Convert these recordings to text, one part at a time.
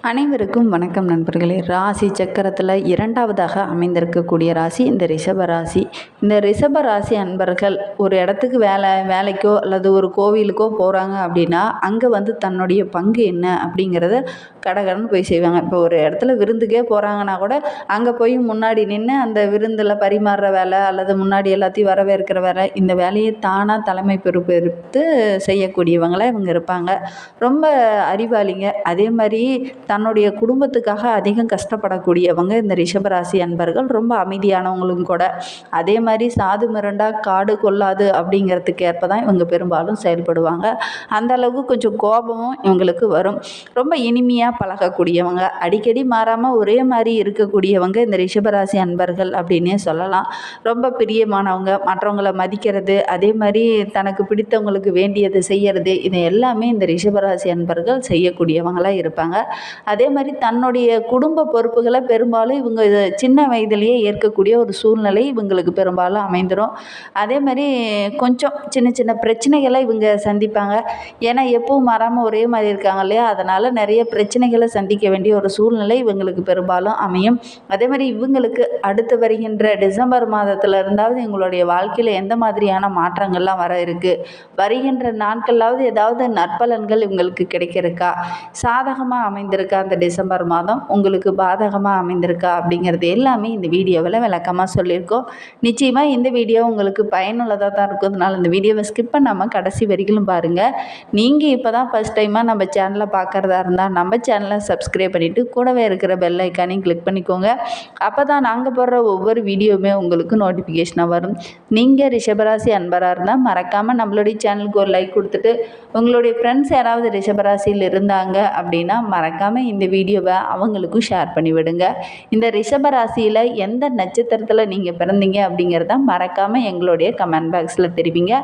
அனைவருக்கும் வணக்கம் நண்பர்களே. ராசி சக்கரத்தில் இரண்டாவதாக அமைந்திருக்கக்கூடிய ராசி இந்த ரிஷப ராசி. இந்த ரிஷப ராசி அன்பர்கள் ஒரு இடத்துக்கு வேலை வேலைக்கோ அல்லது ஒரு கோவிலுக்கோ போகிறாங்க அப்படின்னா அங்கே வந்து தன்னுடைய பங்கு என்ன அப்படிங்கிறத கடகடன்னு போய் செய்வாங்க. இப்போ ஒரு இடத்துல விருந்துக்கே போகிறாங்கன்னா கூட அங்கே போய் முன்னாடி நின்று அந்த விருந்தில் பரிமாறுற வேலை அல்லது முன்னாடி எல்லாத்தையும் வரவேற்கிற வேலை இந்த வேலையை தானாக தலைமை பொறுப்பு எடுத்து செய்யக்கூடியவங்களாக இவங்க இருப்பாங்க. ரொம்ப அறிவாளிங்க. அதே மாதிரி தன்னுடைய குடும்பத்துக்காக அதிகம் கஷ்டப்படக்கூடியவங்க இந்த ரிஷபராசி அன்பர்கள். ரொம்ப அமைதியானவங்களும் கூட. அதே மாதிரி சாது மிரண்டா காடு கொள்ளாது அப்படிங்கிறதுக்கு ஏற்ப தான் இவங்க பெரும்பாலும் செயல்படுவாங்க. அந்த அளவுக்கு கொஞ்சம் கோபமும் இவங்களுக்கு வரும். ரொம்ப இனிமையாக பழகக்கூடியவங்க. அடிக்கடி மாறாமல் ஒரே மாதிரி இருக்கக்கூடியவங்க இந்த ரிஷபராசி அன்பர்கள் அப்படின்னே சொல்லலாம். ரொம்ப பிரியமானவங்க மற்றவங்களை மதிக்கிறது அதே மாதிரி தனக்கு பிடித்தவங்களுக்கு வேண்டியது செய்யறது இது எல்லாமே இந்த ரிஷபராசி அன்பர்கள் செய்யக்கூடியவங்களாக இருப்பாங்க. அதே மாதிரி தன்னுடைய குடும்ப பொறுப்புகளை பெரும்பாலும் இவங்க சின்ன வயதிலேயே ஏற்கக்கூடிய ஒரு சூழ்நிலை இவங்களுக்கு பெரும்பாலும் அமைந்துடும் அதே மாதிரி கொஞ்சம் சின்ன சின்ன பிரச்சனைகளை இவங்க சந்திப்பாங்க. ஏன்னா எப்பவும் மாறாமல் ஒரே மாதிரி இருக்காங்க இல்லையா? அதனால் நிறைய பிரச்சனைகளை சந்திக்க வேண்டிய ஒரு சூழ்நிலை இவங்களுக்கு பெரும்பாலும் அமையும். அதே மாதிரி இவங்களுக்கு அடுத்து வருகின்ற டிசம்பர் மாதத்தில் இருந்தாவது எங்களுடைய வாழ்க்கையில் எந்த மாதிரியான மாற்றங்கள்லாம் வர இருக்குது வருகின்ற நாட்களாவது ஏதாவது நற்பலன்கள் இவங்களுக்கு கிடைக்கிறக்கா? சாதகமாக அமைந்திருக்கா அந்த டிசம்பர் மாதம்? உங்களுக்கு பாதகமாக அமைந்திருக்கா? அப்படிங்கிறது எல்லாமே இந்த வீடியோவில் விளக்கமாக சொல்லியிருக்கோம். நிச்சயமாக இந்த வீடியோ உங்களுக்கு பயனுள்ளதாக தான் இருக்கும் அதனால் இந்த வீடியோவை ஸ்கிப் பண்ணாமல் கடைசி வரைக்கும் பாருங்கள் நீங்கள் இப்போ தான் ஃபஸ்ட் டைமாக நம்ம சேனலை பார்க்குறதா இருந்தால் நம்ம சேனலை சப்ஸ்கிரைப் பண்ணிவிட்டு கூடவே இருக்கிற பெல் ஐக்கானையும் கிளிக் பண்ணிக்கோங்க. அப்போ தான் நாங்கள் போடுற ஒவ்வொரு வீடியோவுமே உங்களுக்கு நோட்டிஃபிகேஷனாக வரும். நீங்கள் ரிஷபராசி அன்பராக இருந்தால் மறக்காமல் நம்மளுடைய சேனலுக்கு ஒரு லைக் கொடுத்துட்டு உங்களுடைய ஃப்ரெண்ட்ஸ் யாராவது ரிஷபராசியில் இருந்தாங்க அப்படின்னா மறக்காமல் இந்த வீடியோவை அவங்களுக்கும் ஷேர் பண்ணிவிடுங்க. இந்த ரிஷபராசியில் எந்த நட்சத்திரத்தில் நீங்கள் பிறந்தீங்க அப்படிங்கிற அப்படிங்கிறத மறக்காமல் எங்களுடைய கமெண்ட் பாக்ஸில் தெரிவிங்க.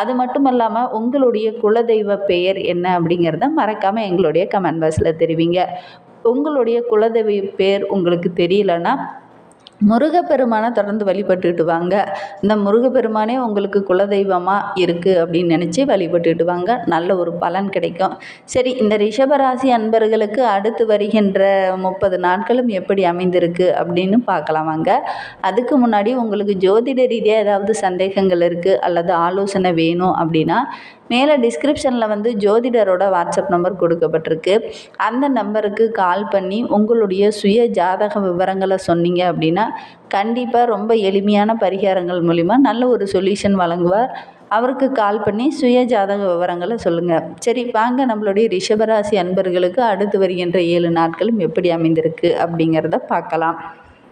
அது மட்டும் இல்லாமல் உங்களுடைய குலதெய்வ பெயர் என்ன அப்படிங்கிறத மறக்காமல் எங்களுடைய கமெண்ட் பாக்ஸில் தெரிவிங்க. உங்களுடைய குலதெய்வ பேர் உங்களுக்கு தெரியலன்னா முருகப்பெருமானை தொடர்ந்து வழிபட்டுட்டு வாங்க இந்த முருகப்பெருமானே உங்களுக்கு குலதெய்வமாக இருக்குது அப்படின்னு நினச்சி வழிபட்டுட்டு வாங்க நல்ல ஒரு பலன் கிடைக்கும். சரி இந்த ரிஷபராசி அன்பர்களுக்கு அடுத்து வருகின்ற முப்பது நாட்களும் எப்படி அமைந்திருக்கு அப்படின்னு பார்க்கலாம் வாங்க. அதுக்கு முன்னாடி உங்களுக்கு ஜோதிட ரீதியாக ஏதாவது சந்தேகங்கள் இருக்குது அல்லது ஆலோசனை வேணும் அப்படின்னா மேலே டிஸ்கிரிப்ஷனில் வந்து ஜோதிடரோட வாட்ஸ்அப் நம்பர் கொடுக்கப்பட்டிருக்கு. அந்த நம்பருக்கு கால் பண்ணி உங்களுடைய சுய ஜாதக விவரங்களை சொன்னீங்க அப்படின்னா கண்டிப்பாக ரொம்ப எளிமையான பரிகாரங்கள் மூலிமா நல்ல ஒரு சொல்யூஷன் வழங்குவார். அவருக்கு கால் பண்ணி சுய ஜாதக விவரங்களை சொல்லுங்கள் சரி வாங்க நம்மளுடைய ரிஷபராசி அன்பர்களுக்கு அடுத்து வருகின்ற ஏழு நாட்களும் எப்படி அமைந்திருக்கு அப்படிங்கிறத பார்க்கலாம்.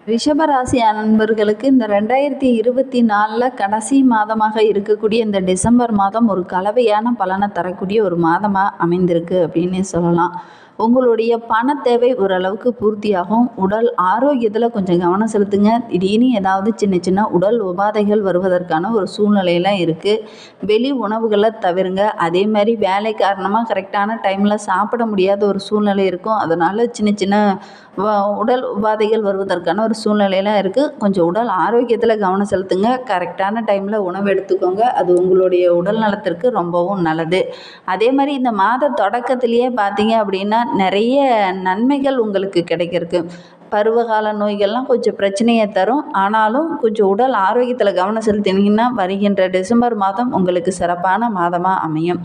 ரிஷபராசி அன்பர்களுக்கு இந்த ரெண்டாயிரத்தி இருபத்தி நாலில் கடைசி மாதமாக இருக்கக்கூடிய இந்த டிசம்பர் மாதம் ஒரு கலவையான பலனை தரக்கூடிய ஒரு மாதமாக அமைந்திருக்கு அப்படின்னு சொல்லலாம். உங்களுடைய பண தேவை ஓரளவுக்கு பூர்த்தியாகும். உடல் ஆரோக்கியத்தில் கொஞ்சம் கவனம் செலுத்துங்க. திடீர்னு ஏதாவது சின்ன சின்ன உடல் உபாதைகள் வருவதற்கான ஒரு சூழ்நிலையெல்லாம் இருக்குது வெளி உணவுகளை தவிருங்க. அதே மாதிரி வேலை காரணமாக கரெக்டான டைமில் சாப்பிட முடியாத ஒரு சூழ்நிலை இருக்கும். அதனால் சின்ன சின்ன உடல் உபாதைகள் வருவதற்கான ஒரு சூழ்நிலையெல்லாம் இருக்குது கொஞ்சம் உடல் ஆரோக்கியத்தில் கவனம் செலுத்துங்க. கரெக்டான டைமில் உணவு எடுத்துக்கோங்க. அது உங்களுடைய உடல் நலத்திற்கு ரொம்பவும் நல்லது. அதே மாதிரி இந்த மாத தொடக்கத்திலேயே பார்த்தீங்க அப்படின்னா நிறைய நன்மைகள் உங்களுக்கு கிடைக்கிறதுக்கு. பருவகால நோய்கள்லாம் கொஞ்சம் பிரச்சனையை தரும். ஆனாலும் கொஞ்சம் உடல் ஆரோக்கியத்தில் கவனம் செலுத்தினீங்கன்னா வருகின்ற டிசம்பர் மாதம் உங்களுக்கு சிறப்பான மாதமாக அமையும்.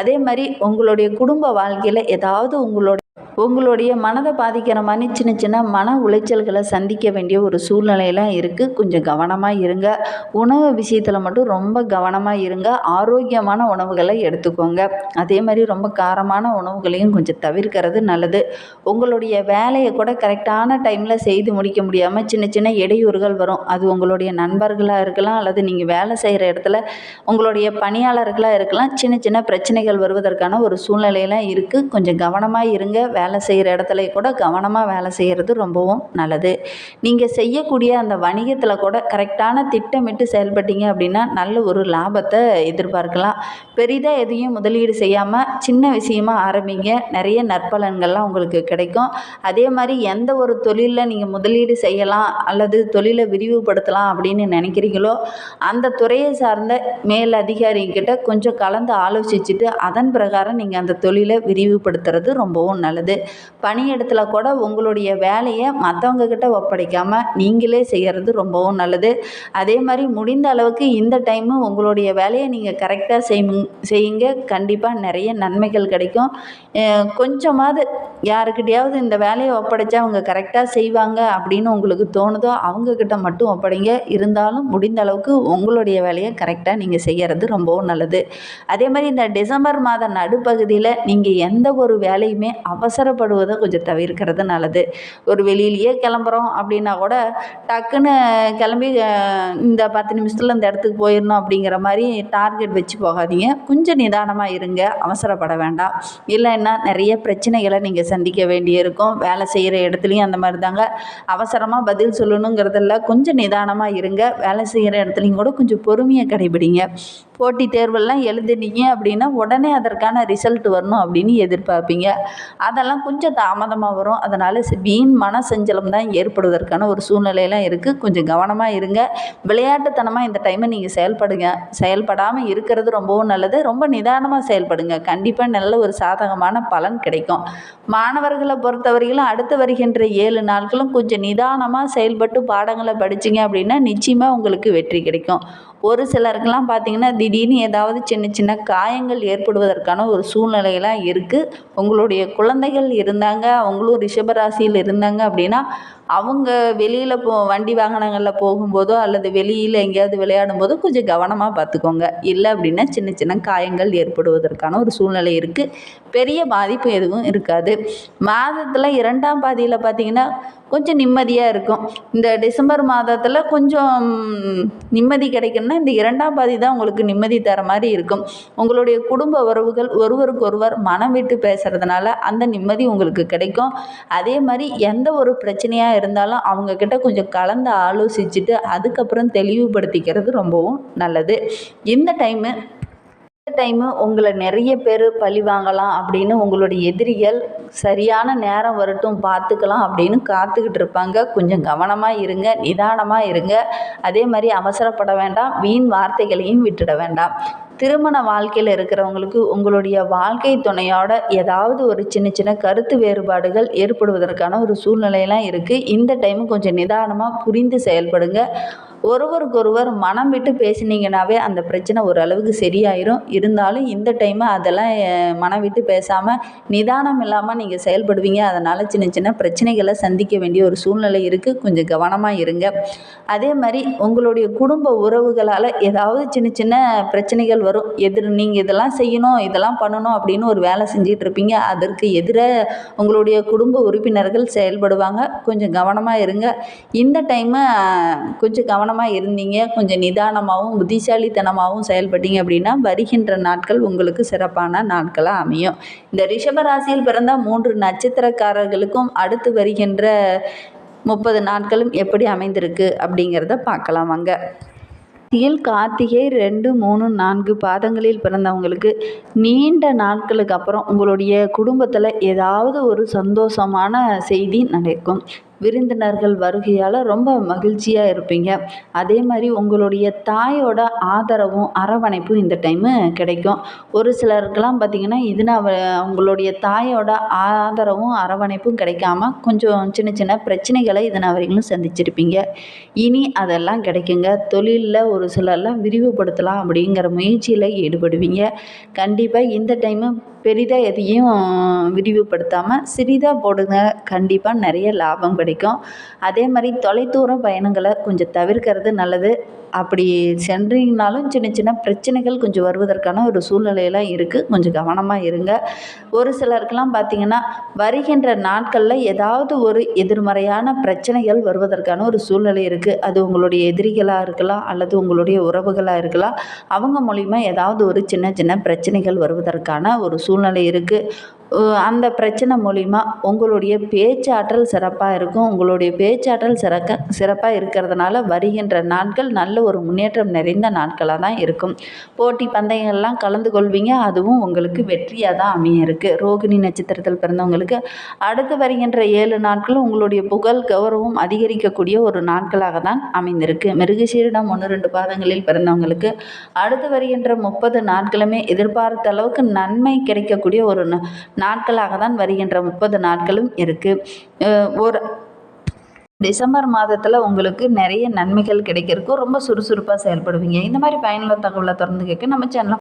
அதே மாதிரி உங்களுடைய குடும்ப வாழ்க்கையில் ஏதாவது உங்களோட உங்களுடைய மனதை பாதிக்கிற மாதிரி சின்ன சின்ன மன உளைச்சல்களை சந்திக்க வேண்டிய ஒரு சூழ்நிலையெல்லாம் இருக்குது கொஞ்சம் கவனமாக இருங்க. உணவு விஷயத்தில் மட்டும் ரொம்ப கவனமாக இருங்க. ஆரோக்கியமான உணவுகளை எடுத்துக்கோங்க. அதே மாதிரி ரொம்ப காரமான உணவுகளையும் கொஞ்சம் தவிர்க்கிறது நல்லது. உங்களுடைய வேலையை கூட கரெக்டான டைமில் செய்து முடிக்க முடியாமல் சின்ன சின்ன இடையூறுகள் வரும். அது உங்களுடைய நண்பர்களாக இருக்கலாம் அல்லது நீங்கள் வேலை செய்கிற இடத்துல உங்களுடைய பணியாளர்களாக இருக்கலாம் சின்ன சின்ன பிரச்சனைகள் வருவதற்கான ஒரு சூழ்நிலையெல்லாம் இருக்குது கொஞ்சம் கவனமாக இருங்க. வேலை வேலை செய்கிற இடத்துல கூட கவனமாக வேலை செய்கிறது ரொம்பவும் நல்லது. நீங்கள் செய்யக்கூடிய அந்த வணிகத்தில் கூட கரெக்டான திட்டமிட்டு செயல்பட்டீங்க அப்படின்னா நல்ல ஒரு லாபத்தை எதிர்பார்க்கலாம். பெரிதாக எதையும் முதலீடு செய்யாமல் சின்ன விஷயமா ஆரம்பிங்க. நிறைய நற்பலன்கள்லாம் உங்களுக்கு கிடைக்கும். அதே மாதிரி எந்த ஒரு தொழிலில் நீங்கள் முதலீடு செய்யலாம் அல்லது தொழிலை விரிவுபடுத்தலாம் அப்படின்னு நினைக்கிறீங்களோ அந்த துறையை சார்ந்த மேல் அதிகாரிகிட்ட கொஞ்சம் கலந்து ஆலோசிச்சுட்டு அதன் பிரகாரம் நீங்கள் அந்த தொழிலை விரிவுபடுத்துறது ரொம்பவும் நல்லது. பணியிடத்தில் கூட உங்களுடைய வேலையை மற்றவங்க கிட்ட ஒப்படைக்காமல் நீங்களே செய்கிறது ரொம்பவும் நல்லது. அதே மாதிரி முடிந்த அளவுக்கு இந்த டைமு உங்களுடைய வேலையை நீங்கள் கரெக்டாக செய்யுங்க செய்யுங்க. கண்டிப்பாக நிறைய நன்மைகள் கிடைக்கும். கொஞ்சமாவது யாருக்கிட்டையாவது இந்த வேலையை ஒப்படைச்சா அவங்க கரெக்டாக செய்வாங்க அப்படின்னு உங்களுக்கு தோணுதோ அவங்கக்கிட்ட மட்டும் ஒப்படைங்க. இருந்தாலும் முடிந்த அளவுக்கு உங்களுடைய வேலையை கரெக்டாக நீங்கள் செய்கிறது ரொம்பவும் நல்லது. அதே மாதிரி இந்த டிசம்பர் மாத நடுப்பகுதியில் நீங்கள் எந்த ஒரு வேலையுமே அவசரப்படுவதை கொஞ்சம் தவிர்க்கிறது நல்லது. ஒரு வெளியிலேயே கிளம்புறோம் அப்படின்னா கூட டக்குன்னு கிளம்பி இந்த பத்து நிமிஷத்தில் இந்த இடத்துக்கு போயிடணும் அப்படிங்கிற மாதிரி டார்கெட் வச்சு போகாதீங்க. கொஞ்சம் நிதானமாக இருங்க அவசரப்பட வேண்டாம். இல்லைன்னா நிறைய பிரச்சனைகளை நீங்கள் சந்திக்க வேண்டியிருக்கும். வேலை செய்கிற இடத்துலையும் அந்த மாதிரி தாங்க அவசரமாக பதில் சொல்லணுங்கிறதில்ல கொஞ்சம் நிதானமாக இருங்க. வேலை செய்கிற இடத்துலையும் கூட கொஞ்சம் பொறுமையை கடைபிடிங்க. போட்டித் தேர்வெல்லாம் எழுதுனீங்க அப்படின்னா உடனே அதற்கான ரிசல்ட் வரணும் அப்படின்னு எதிர்பார்ப்பீங்க. அதெல்லாம் கொஞ்சம் தாமதமாக வரும். அதனால் வீண் மன செஞ்சலம் தான் ஏற்படுவதற்கான ஒரு சூழ்நிலையெல்லாம் இருக்குது கொஞ்சம் கவனமாக இருங்க. விளையாட்டுத்தனமாக இந்த டைமை நீங்கள் செயல்படுங்க. செயல்படாமல் இருக்கிறது ரொம்பவும் நல்லது. ரொம்ப நிதானமாக செயல்படுங்க. கண்டிப்பாக நல்ல ஒரு சாதகமான பலன் கிடைக்கும். மாணவர்களை பொறுத்தவரையிலும் அடுத்து வருகின்ற ஏழு நாட்களும் கொஞ்சம் நிதானமாக செயல்பட்டு பாடங்களை படிச்சிங்க அப்படின்னா நிச்சயமாக உங்களுக்கு வெற்றி கிடைக்கும். ஒரு சிலருக்கெல்லாம் பார்த்தீங்கன்னா திடீர்னு ஏதாவது சின்ன சின்ன காயங்கள் ஏற்படுவதற்கான ஒரு சூழ்நிலையெல்லாம் இருக்குது உங்களுடைய குழந்தைகள் இருந்தாங்க அவங்களும் ரிஷபராசியில் இருந்தாங்க அப்படின்னா அவங்க வெளியில் போ வண்டி வாகனங்களில் போகும்போதோ அல்லது வெளியில் எங்கேயாவது விளையாடும் போதோ கொஞ்சம் கவனமாக பார்த்துக்கோங்க. இல்லை அப்படின்னா சின்ன சின்ன காயங்கள் ஏற்படுவதற்கான ஒரு சூழ்நிலை இருக்குது பெரிய பாதிப்பு எதுவும் இருக்காது. மாதத்தில் இரண்டாம் பாதியில் பார்த்தீங்கன்னா கொஞ்சம் நிம்மதியாக இருக்கும். இந்த டிசம்பர் மாதத்தில் கொஞ்சம் நிம்மதி கிடைக்கணும்னா இந்த இரண்டாம் பாதி தான் உங்களுக்கு நிம்மதி தர மாதிரி இருக்கும். உங்களுடைய குடும்ப உறவுகள் ஒருவருக்கொருவர் மனம் விட்டு பேசுகிறதுனால அந்த நிம்மதி உங்களுக்கு கிடைக்கும். அதே மாதிரி எந்த ஒரு பிரச்சனையாக இருந்தாலும் அவங்கக்கிட்ட கொஞ்சம் கலந்து ஆலோசிச்சுட்டு அதுக்கப்புறம் தெளிவுபடுத்திக்கிறது ரொம்பவும் நல்லது. இந்த டைமு இந்த டைமு உங்களை நிறைய பேர் பழி வாங்கலாம் அப்படின்னு உங்களுடைய எதிரிகள் சரியான நேரம் வரட்டும் பார்த்துக்கலாம் அப்படின்னு காத்துக்கிட்டு இருப்பாங்க. கொஞ்சம் கவனமாக இருங்க நிதானமாக இருங்க. அதே மாதிரி அவசரப்பட வேண்டாம். வீண் வார்த்தைகளையும் விட்டுட வேண்டாம். திருமண வாழ்க்கையில் இருக்கிறவங்களுக்கு உங்களுடைய வாழ்க்கை துணையோட ஏதாவது ஒரு சின்ன சின்ன கருத்து வேறுபாடுகள் ஏற்படுவதற்கான ஒரு சூழ்நிலையெல்லாம் இருக்குது இந்த டைமும் கொஞ்சம் நிதானமாக புரிந்து செயல்படுங்க. ஒருவருக்கொருவர் மனம் விட்டு பேசினீங்கனாவே அந்த பிரச்சனை ஓரளவுக்கு சரியாயிரும். இருந்தாலும் இந்த டைமு அதெல்லாம் மனம் விட்டு பேசாமல் நிதானம் இல்லாமல் நீங்கள் செயல்படுவீங்க. அதனால் சின்ன சின்ன பிரச்சனைகளை சந்திக்க வேண்டிய ஒரு சூழ்நிலை இருக்குது கொஞ்சம் கவனமாக இருங்க. அதே மாதிரி உங்களுடைய குடும்ப உறவுகளால் ஏதாவது சின்ன சின்ன பிரச்சனைகள் வரும். எதிர் நீங்கள் இதெல்லாம் செய்யணும் இதெல்லாம் பண்ணணும் அப்படின்னு ஒரு வேலை செஞ்சிட்டு இருப்பீங்க. அதற்கு எதிராக உங்களுடைய குடும்ப உறுப்பினர்கள் செயல்படுவாங்க. கொஞ்சம் கவனமாக இருங்க. இந்த டைமு கொஞ்சம் கவனம் கவனமாக இருந்தீங்க. கொஞ்சம் நிதானமாகவும் புத்திசாலித்தனமாகவும் செயல்பட்டீங்க அப்படின்னா வருகின்ற நாட்கள் உங்களுக்கு சிறப்பான நாட்களாக அமையும். இந்த ரிஷபராசியில் பிறந்த மூன்று நட்சத்திரக்காரர்களுக்கும் அடுத்து வருகின்ற முப்பது நாட்களும் எப்படி அமைந்திருக்கு அப்படிங்கிறத பார்க்கலாம் வாங்க. ராசியில் கார்த்திகை ரெண்டு மூணு நான்கு பாதங்களில் பிறந்தவங்களுக்கு நீண்ட நாட்களுக்கு அப்புறம் உங்களுடைய குடும்பத்தில் ஏதாவது ஒரு சந்தோஷமான செய்தி நடக்கும். விருந்தினர்கள் வருகையால் ரொம்ப மகிழ்ச்சியாக இருப்பீங்க. அதே மாதிரி உங்களுடைய தாயோட ஆதரவும் அரவணைப்பும் இந்த டைமு கிடைக்கும். ஒரு சிலருக்கெல்லாம் பார்த்திங்கன்னா இதுனா உங்களுடைய தாயோட ஆதரவும் அரவணைப்பும் கிடைக்காம கொஞ்சம் சின்ன சின்ன பிரச்சனைகளை இதனால் வரைக்கும் சந்திச்சிருப்பீங்க. இனி அதெல்லாம் கிடைக்குங்க. தொழிலில் ஒரு சிலர்லாம் விரிவுபடுத்தலாம் அப்படிங்கிற முயற்சியில் ஈடுபடுவீங்க. கண்டிப்பாக இந்த டைமு பெரிதாக எதையும் விரிவுபடுத்தாமல் சிறிதாக போடுங்க. கண்டிப்பாக நிறைய லாபம் கிடைக்கும். அதே மாதிரி தொலைதூர பயணங்களை கொஞ்சம் தவிர்க்கிறது நல்லது. அப்படி சென்றீங்கனாலும் சின்ன சின்ன பிரச்சனைகள் கொஞ்சம் வருவதற்கான ஒரு சூழ்நிலையெல்லாம் இருக்குது கொஞ்சம் கவனமாக இருங்க. ஒரு சிலருக்கெல்லாம் பார்த்திங்கன்னா வருகின்ற நாட்களில் ஏதாவது ஒரு எதிர்மறையான பிரச்சனைகள் வருவதற்கான ஒரு சூழ்நிலை இருக்குது அது உங்களுடைய எதிரிகளாக இருக்கலாம் அல்லது உங்களுடைய உறவுகளாக இருக்கலாம். அவங்க மூலிமா ஏதாவது ஒரு சின்ன சின்ன பிரச்சனைகள் வருவதற்கான ஒரு சூழ்நிலை இருக்குது அந்த பிரச்சனை மூலிமா உங்களுடைய பேச்சாற்றல் சிறப்பாக இருக்கும். உங்களுடைய பேச்சாற்றல் சிறக்க சிறப்பாக இருக்கிறதுனால வருகின்ற நாட்கள் நல்ல ஒரு முன்னேற்றம் நிறைந்த நாட்களாக தான் இருக்கும். போட்டி பந்தயங்கள்லாம் கலந்து கொள்வீங்க. அதுவும் உங்களுக்கு வெற்றியாக தான் அமைய இருக்குது ரோகிணி நட்சத்திரத்தில் பிறந்தவங்களுக்கு அடுத்து வருகின்ற ஏழு நாட்களும் உங்களுடைய புகழ் கௌரவம் அதிகரிக்கக்கூடிய ஒரு நாட்களாக தான் அமைந்திருக்கு. மிருகசீரிடம் ஒன்று ரெண்டு பாதங்களில் பிறந்தவங்களுக்கு அடுத்து வருகின்ற முப்பது நாட்களுமே எதிர்பார்த்த அளவுக்கு நன்மை கிடைக்கக்கூடிய ஒரு நாட்களாக தான் வருகின்ற முப்பது நாட்களும் இருக்குது ஒரு டிசம்பர் மாதத்தில் உங்களுக்கு நிறைய நன்மைகள் கிடைக்கிறதுக்கும் ரொம்ப சுறுசுறுப்பாக செயல்படுவீங்க. இந்த மாதிரி பயனுள்ள தகவலை தொடர்ந்து கேட்க நம்ம சேனலை